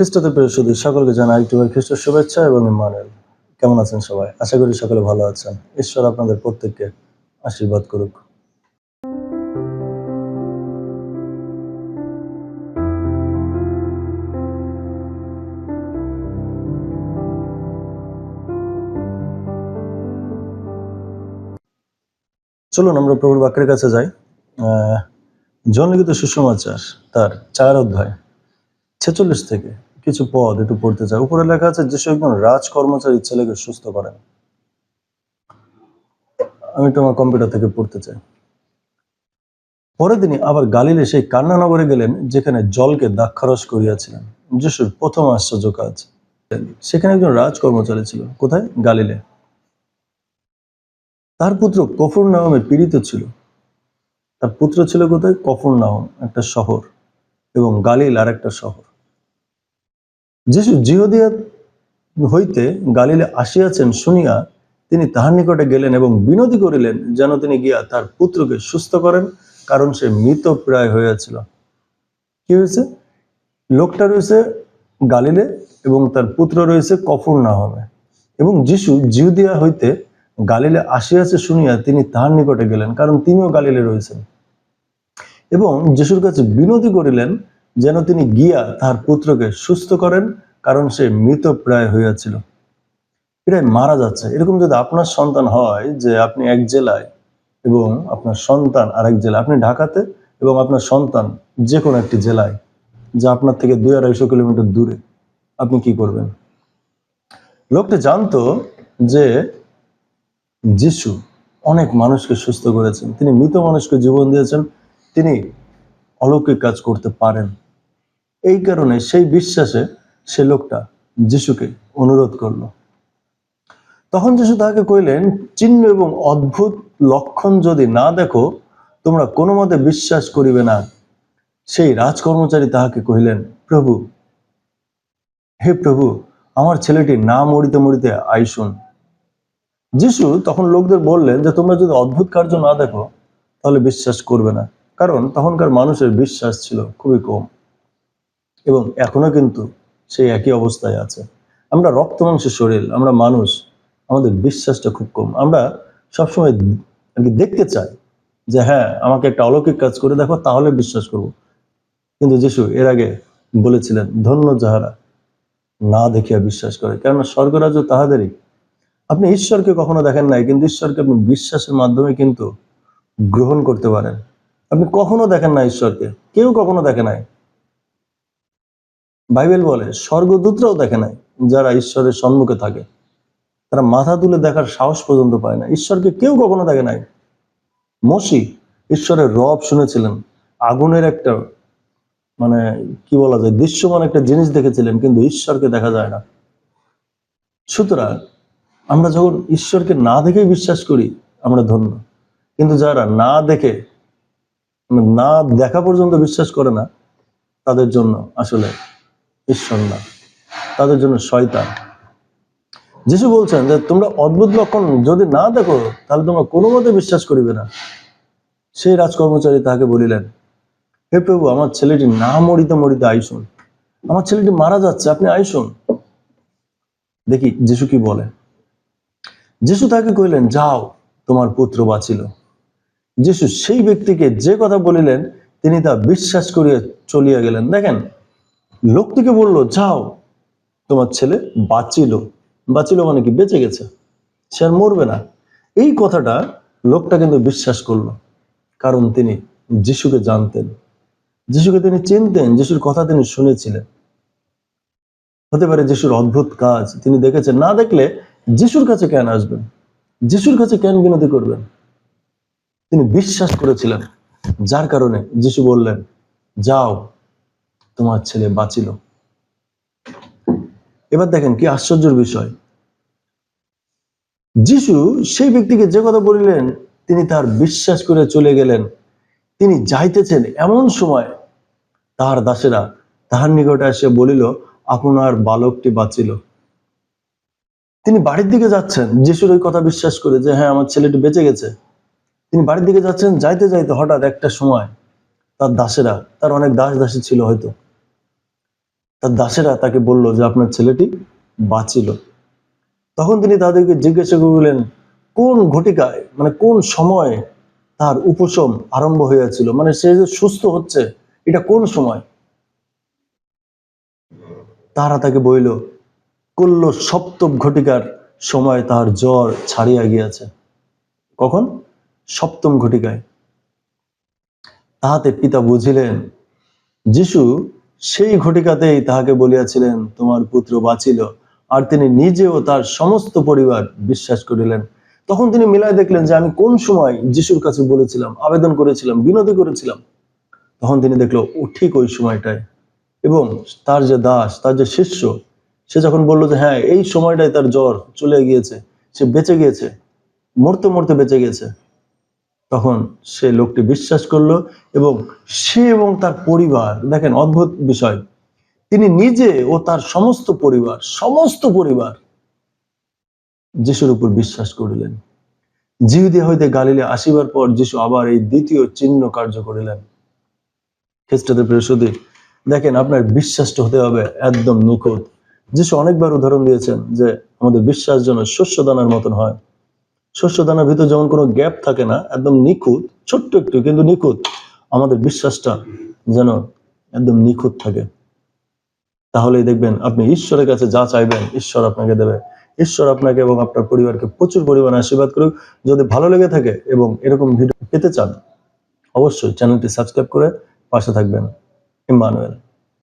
খ্রিস্টদের প্রিয় শুধু সকলকে জানাই একটুবার খ্রিস্ট শুভেচ্ছা এবং ইমানুয়েল কেমন আছেন সবাই? আশা করি সকলে ভালো আছেন। ঈশ্বর আপনাদের প্রত্যেককে আশীর্বাদ করুক। চলুন আমরা প্রভুর বাক্যের কাছে যাই। জনলিখিত সুষমাচার, তার চার অধ্যায়, ছেচল্লিশ থেকে কিছু পদ একটু পড়তে চাই। উপরে লেখা আছে যেসব একজন রাজ কর্মচারী ছেলেকে সুস্থ করেন। আমি আমার কম্পিউটার থেকে পড়তে চাই। পরের দিনই আবার গালিলে সেই কান্নানগরে গেলেন, যেখানে জলকে দাক্ষারস করিয়াছিলেন। যিশুর প্রথম আশ্চর্য কাজ। সেখানে একজন রাজ কর্মচারী ছিল। কোথায়? গালিলে। তার পুত্র কফুর নামে পীড়িত ছিল। তার পুত্র ছিল কোথায়? কফুর নাম, একটা শহর। এবং গালিল আর একটা শহর। যিশু জিহদিয়া হইতে গালিলে আসিয়াছেন শুনিয়া তিনি তাহার নিকটে গেলেন এবং বিনতি করিলেন যেন তিনি গিয়া তার পুত্রকে সুস্থ করেন, কারণ সে মৃত প্রায় হইয়াছিল। কি হয়েছে লোকটা রয়েছে গালিলে এবং তার পুত্র রয়েছে কফর না হবে এবং যিশু জিহুদিয়া হইতে গালিলে আসিয়াছে শুনিয়া তিনি তাহার নিকটে গেলেন, কারণ তিনিও গালিলে রয়েছেন। এবং যিশুর কাছে বিনতি করিলেন যেন তিনি গিয়া তাহার পুত্রকে সুস্থ করেন, কারণ সে মৃত প্রায় হইয়াছিল। প্রায় মারা যাচ্ছে। এরকম যদি আপনার সন্তান হয় যে আপনি এক জেলায় এবং আপনার সন্তান আরেক জেলায়, আপনি ঢাকাতে এবং আপনার সন্তান যে কোনো একটি জেলায়, যা আপনার থেকে দুই আড়াইশো কিলোমিটার দূরে, আপনি কি করবেন? লোকটা জানতো যে যিশু অনেক মানুষকে সুস্থ করেছেন। তিনি মৃত মানুষকে জীবন দিয়েছেন। তিনি অলৌকিক কাজ করতে পারেন। এই কারণে সেই বিশ্বাসে সে লোকটা যিশুকে অনুরোধ করল। তখন যিশু তাহাকে কইলেন চিহ্ন এবং অদ্ভুত লক্ষণ যদি না দেখো, তোমরা কোনো মতে বিশ্বাস করিবে না। সেই রাজকর্মচারী তাহাকে কহিলেন, প্রভু, হে প্রভু, আমার ছেলেটি না মরিতে মরিতে আইসুন যিশু তখন লোকদের বললেন যে, তোমরা যদি অদ্ভুত কার্য না দেখো, তাহলে বিশ্বাস করবে না। কারণ তখনকার মানুষের বিশ্বাস ছিল খুবই কম। এবং এখনও কিন্তু সেই একই অবস্থায় আছে। আমরা রক্ত মাংসের শরীর, আমরা মানুষ, আমাদের বিশ্বাসটা খুব কম। আমরা সবসময় আর কি দেখতে চাই যে হ্যাঁ আমাকে একটা অলৌকিক কাজ করে দেখো, তাহলে বিশ্বাস করব। কিন্তু যিশু এর আগে বলেছিলেন, ধন্য যাহারা না দেখিয়া বিশ্বাস করে। কেননা স্বর্গরাজ্য তাহাদেরই। আপনি ঈশ্বরকে কখনো দেখেন নাই, কিন্তু ঈশ্বরকে আপনি বিশ্বাসের মাধ্যমে কিন্তু গ্রহণ করতে পারেন। আপনি কখনো দেখেন না ঈশ্বরকে। কেউ কখনো দেখে নাই। বাইবেল বলে, স্বর্গদূতরাও দেখে নাই যারা ঈশ্বরের সম্মুখে থাকে। তারা মাথা তুলে দেখার সাহস পর্যন্ত পায় না। ঈশ্বরকে কেউ কখনো দেখে নাই। মসি ঈশ্বরের রব শুনেছিলেন। আগুনের একটা মানে কি বলা যায়, দৃশ্যমান একটা জিনিস দেখেছিলেন, কিন্তু ঈশ্বরকে দেখা যায় না। সুতরাং আমরা যখন ঈশ্বরকে না দেখেই বিশ্বাস করি, আমরা ধন্য। কিন্তু যারা না দেখে না দেখা পর্যন্ত বিশ্বাস করে না তাদের জন্য আসলে ঈশ্বর না। তাদের জন্য শয়তান। যিশু বলছেন যে, তোমরা অদ্ভুত লক্ষণ যদি না দেখো, তাহলে তোমরা কোনো মতে বিশ্বাস করিবে না। সেই রাজকর্মচারী তাহাকে বলিলেন, হে প্রভু, আমার ছেলেটি না মরিতে মরিতে আইসুন আমার ছেলেটি মারা যাচ্ছে, আপনি আইসুন দেখি, যিশু কি বলে? যিশু তাকে কইলেন যাও, তোমার পুত্র বাঁচিল। যিশু সেই ব্যক্তিকে যে কথা বলিলেন, তিনি তা বিশ্বাস করিয়া চলিয়া গেলেন। দেখেন, লোকটিকে বলল, যাও, তোমার ছেলে বাঁচিল। বাঁচিল মানে কি? বেঁচে গেছে। সে আর মরবে না। এই কথাটা লোকটা কিন্তু বিশ্বাস করল, কারণ তিনি যিশুকে জানতেন। যিশুকে তিনি চিনতেন, যিশুর কথা তিনি শুনেছিলেন। হতে পারে যিশুর অদ্ভুত কাজ। তিনি দেখেছেন, না দেখলে যিশুর কাছে কেন আসবেন যিশুর কাছে কেন বিনতি করবেন। তিনি বিশ্বাস করেছিলেন, যার কারণে যিশু বললেন, যাও, তোমার ছেলে বাঁচিল। এবার দেখেন কি আশ্চর্যের বিষয়। যিশু সেই ব্যক্তিকে যে কথা বলিলেন, তিনি তার বিশ্বাস করে চলে গেলেন। তিনি যাইতেছেন এমন সময়, তাহার দাসেরা তাহার নিকটে এসে বলিল, আপনার বালকটি বাঁচিল। তিনি বাড়ির দিকে যাচ্ছেন, যিশুর ওই কথা বিশ্বাস করে যে হ্যাঁ আমার ছেলেটি বেঁচে গেছে। তিনি বাড়ির দিকে যাচ্ছেন, যাইতে যাইতে হঠাৎ একটা সময় তার দাসেরা, তার অনেক দাস দাসী ছিল হয়তো। তার দাসেরা তাকে বলল যে, আপনার ছেলেটি বাঁচিল। তখন তিনি তাদেরকে জিজ্ঞাসা করলেন, কোন ঘটিকায় মানে কোন সময় তার উপশম আরম্ভ হয়েছিল মানে সে যে সুস্থ হচ্ছে, এটা কোন সময়? তারা তাকে বইল করল সপ্তম ঘটিকার সময় তার জ্বর ছাড়িয়া গিয়াছে। কখন? সপ্তম ঘটিকায়। তাহাতে পিতা বুঝিলেন, যিশু সেই ঘটিকাতেই তাহাকে বলিয়াছিলেন, তোমার পুত্র বাঁচিল। আর তিনি নিজেও তার সমস্ত পরিবার বিশ্বাস করিলেন। তখন তিনি মিলায় দেখলেন যে, আমি কোন সময় যিশুর কাছে বলেছিলাম, আবেদন করেছিলাম, বিনতি করেছিলাম? তখন তিনি দেখল, ও ঠিক ওই সময়টায়। এবং তার যে দাস, তার যে শিষ্য, সে যখন বলল যে হ্যাঁ এই সময়টায় তার জ্বর চলে গিয়েছে, সে বেঁচে গিয়েছে, মরতে মরতে বেঁচে গেছে তখন সে লোকটি বিশ্বাস করল এবং সে এবং তার পরিবার, দেখেন অদ্ভুত বিষয়, তিনি নিজে ও তার সমস্ত পরিবার সমস্ত পরিবার যিশুর উপর বিশ্বাস করিলেন। জিহুদিয়া হইতে গালিলে আসিবার পর যিশু আবার এই দ্বিতীয় চিহ্ন কার্য করিলেন। খ্রিস্টাদের প্রিয়সুদী দেখেন আপনার বিশ্বাসটা হতে হবে একদম নিখুঁত। যিশু অনেকবার উদাহরণ দিয়েছেন যে আমাদের বিশ্বাস যেন শস্য দানার মতন হয়। শস্য দানার ভিতর যেমন কোনো গ্যাপ থাকে না, একদম নিখুঁত, ছোট্ট একটু কিন্তু নিখুঁত, আমাদের বিশ্বাসটা যেন একদম নিখুঁত থাকে। তাহলেই দেখবেন আপনি ঈশ্বরের কাছে যা চাইবেন, ঈশ্বর আপনাকে দেবে। ঈশ্বর আপনাকে এবং আপনার পরিবারকে প্রচুর পরিমাণে আশীর্বাদ করুক। যদি ভালো লেগে থাকে এবং এরকম ভিডিও পেতে চান, অবশ্যই চ্যানেলটি সাবস্ক্রাইব করে পাশে থাকবেন। ইম্মানুয়েল